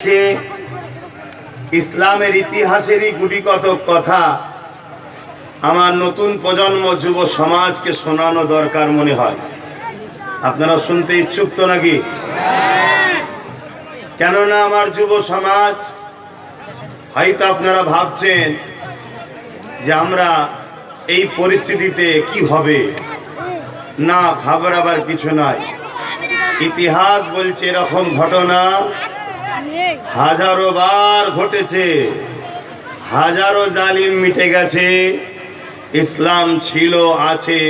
যে ইসলামের ইতিহাসেরই গুটি কত কথা। আমার নতুন প্রজন্ম যুব সমাজকে শোনানো দরকার মনে হয়। আপনারা শুনতে ইচ্ছুক তো নাকি? কেননা আমার যুব সমাজ, হয়তো আপনারা ভাবছেন যে আমরা এই পরিস্থিতিতে কি হবে? না, ঘাবড়াবার কিছু নাই। ইতিহাস বলছে এরকম ঘটনা হাজারো বার ঘটেছে, হাজারো জালিম মিটে গেছে, ইসলাম ছিল, আছে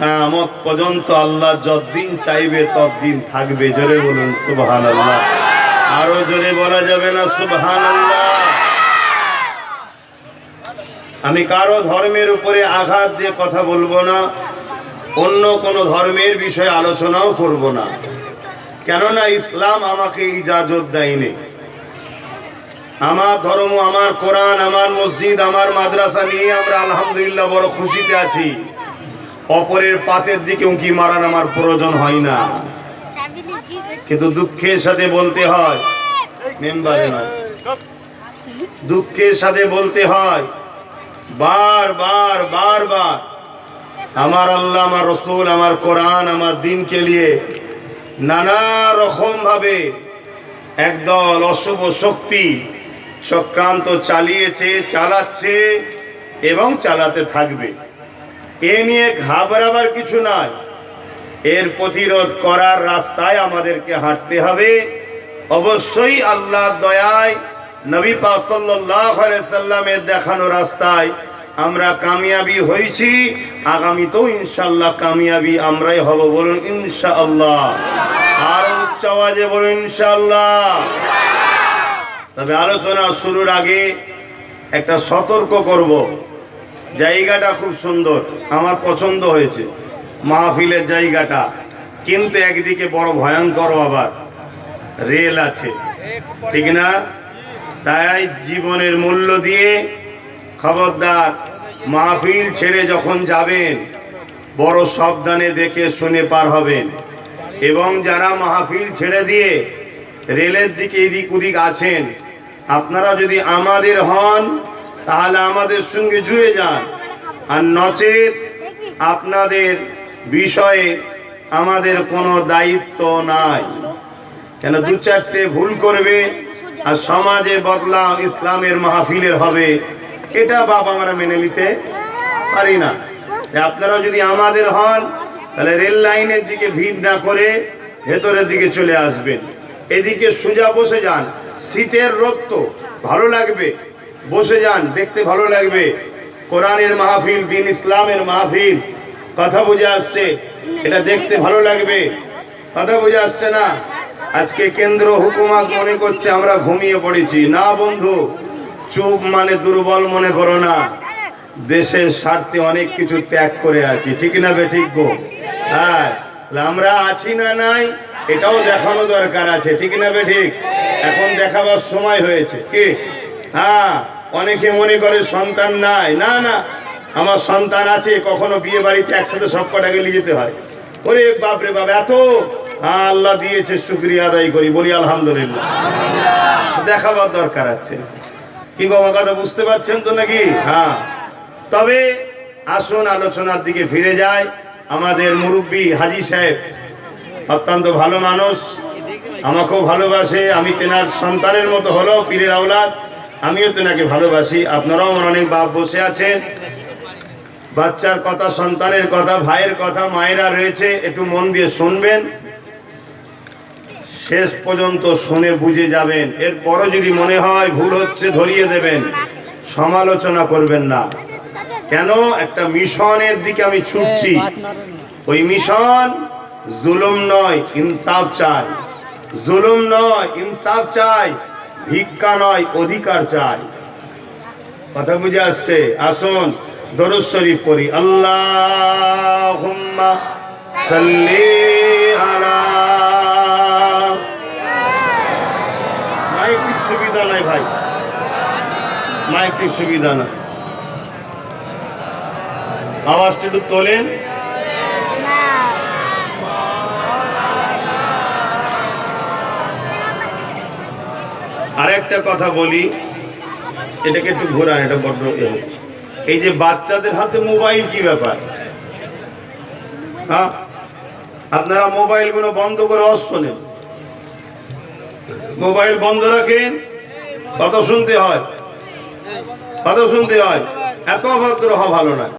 কামত পর্যন্ত আল্লাহ যতদিন চাইবে ততদিন থাকবে। জোরে বলুন সুবহান আল্লাহ আরও জোরে বলা যাবে না সুবহান আল্লাহ আমি কারও ধর্মের উপরে আঘাত দিয়ে কথা বলব না, অন্য কোনো ধর্মের বিষয়ে আলোচনাও করব না। কেননা ইসলাম আমাকে ইজাজত দেয়নি। আমার ধর্ম, আমার কোরআন, আমার মসজিদ, আমার মাদ্রাসা নিয়ে আমরা আলহামদুলিল্লাহ বড় খুশিতে আছি। অপরের পাতের দিকে উঁকি মারার আমার প্রয়োজন হয় না। কিন্তু দুঃখের সাথে বলতে হয় দুঃখের সাথে বলতে হয়, বার বার বার বার, আমার আল্লাহ, আমার রসুল, আমার কোরআন, আমার দিনকে নিয়ে নানা রকম ভাবে একদল অশুভ শক্তি চক্রান্ত চালিয়েছে, চালাচ্ছে এবং চালাতে থাকবে। এ নিয়ে ঘাবড়াবার কিছু নাই। এর প্রতিরোধ করার রাস্তায় আমাদেরকে হাঁটতে হবে। অবশ্যই আল্লাহ দয়ায় নবী পাক সাল্লামের দেখানো রাস্তায় আমরা কামিয়াবি হয়েছি, আগামীতেও ইনশাল্লাহ কামিয়াবি আমরাই হব বলুন ইনশাআল্লাহ। আর উচ্চ আওয়াজে বলুন ইনশাআল্লাহ। তবে আলোচনা শুরুর আগে একটা সতর্ক করব। জায়গাটা খুব সুন্দর, আমার পছন্দ হয়েছে। মাহফিলের জায়গাটা, কিন্তু একদিকে বড় ভয়ঙ্কর আবার, রেল আছে। ঠিক না? তাই জীবনের মূল্য দিয়ে খবরদার মাহফিল ছেড়ে যখন যাবেন, বড় সাবধানে দেখে শুনে পার হবেন। এবং যারা মাহফিল ছেড়ে দিয়ে রেলের দিকে এদিক ওদিক আছেন, আপনারা যদি আমাদের হন, তাহলে আমাদের সঙ্গে জুড়ে যান। আর নচেত আপনাদের বিষয়ে আমাদের কোনো দায়িত্ব নাই। কেন, দু চারটে ভুল করবে আর সমাজে বদলাও ইসলামের মাহফিলের হবে। এটা বাপ আমরা মেনে নিতে পারি না। আপনারা যদি আমাদের হন, তাহলে রেল লাইনের দিকে ভিড় না করে ভেতরের দিকে চলে আসবেন। এদিকে সোজা বসে যান, শীতের রক্ত ভালো লাগবে। বসে যান, দেখতে ভালো লাগবে। কোরআনের মাহফিল, দিন ইসলামের মাহফিল, কথা বুঝে আসছে? এটা দেখতে ভালো লাগবে। কথা বুঝে আসছে না? আজকে কেন্দ্র হুকুমাত মনে করছে আমরা ঘুমিয়ে পড়েছি। না বন্ধু চুপ মানে দুর্বল মনে করো না। দেশের স্বার্থে অনেক কিছু ত্যাগ করে আছি। ঠিক না বে ঠিক গো? হ্যাঁ আমরা আছি না নাই এটাও দেখানো দরকার আছে। ঠিক না বে ঠিক? এখন দেখাবার সময় হয়েছে। কি? হ্যাঁ অনেকে মনে করে সন্তান নাই। না না আমার সন্তান আছে কখনো বিয়ে বাড়িতে একসাথে সব কটাকে নিয়ে যেতে হয়। ওরে বাপরে বাপ এত? হ্যাঁ, আল্লাহ দিয়েছে শুক্রিয়া আদায় করি বলি আলহামদুলিল্লাহ। দেখাবার দরকার আছে। কি আমার কথা বুঝতে পারছেন তো নাকি? হ্যাঁ। তবে আসুন, আলোচনার দিকে ফিরে যায় আমাদের মুরব্বী হাজি সাহেব অত্যন্ত ভালো মানুষ, আমাকেও ভালোবাসে। আমি তেনার সন্তানের মতো হলো পীরের আওলাদ। আমিও তেনাকে ভালোবাসি। আপনারাও আমার অনেক বাপ বসে আছেন। বাচ্চার কথা, সন্তানের কথা, ভাইয়ের কথা, মায়েরা রয়েছে। একটু মন দিয়ে শুনবেন। শেষ পর্যন্ত শুনে বুঝে যাবেন। এরপরও যদি মনে হয় ভুল হচ্ছে ধরিয়ে দেবেন। সমালোচনা করবেন না। কেন? একটা মিশনের দিকে আমি ছুটছি। ওই মিশন জুলুম নয় ইনসাফ চাই। জুলুম নয় ইনসাফ চাই। ভিক্ষা নয় অধিকার চাই। কথা বুঝে আসছে? আসুন দরুদ শরীফ পড়ি। আল্লাহ সাল্লি মাইকের সুবিধা নাই আওয়াজটা একটু তোলেন? আর একটা কথা বলি, এটাকে একটু ঘোরান, এটা বড্ড এই যে বাচ্চাদের হাতে মোবাইল কি ব্যাপার? হ্যাঁ? আপনারা মোবাইলগুলো বন্ধ করে নেন মোবাইল বন্ধ রাখেন কত শুনতে হয়। কত শুনতে হয়। এত অভদ্র হওয়া ভালো না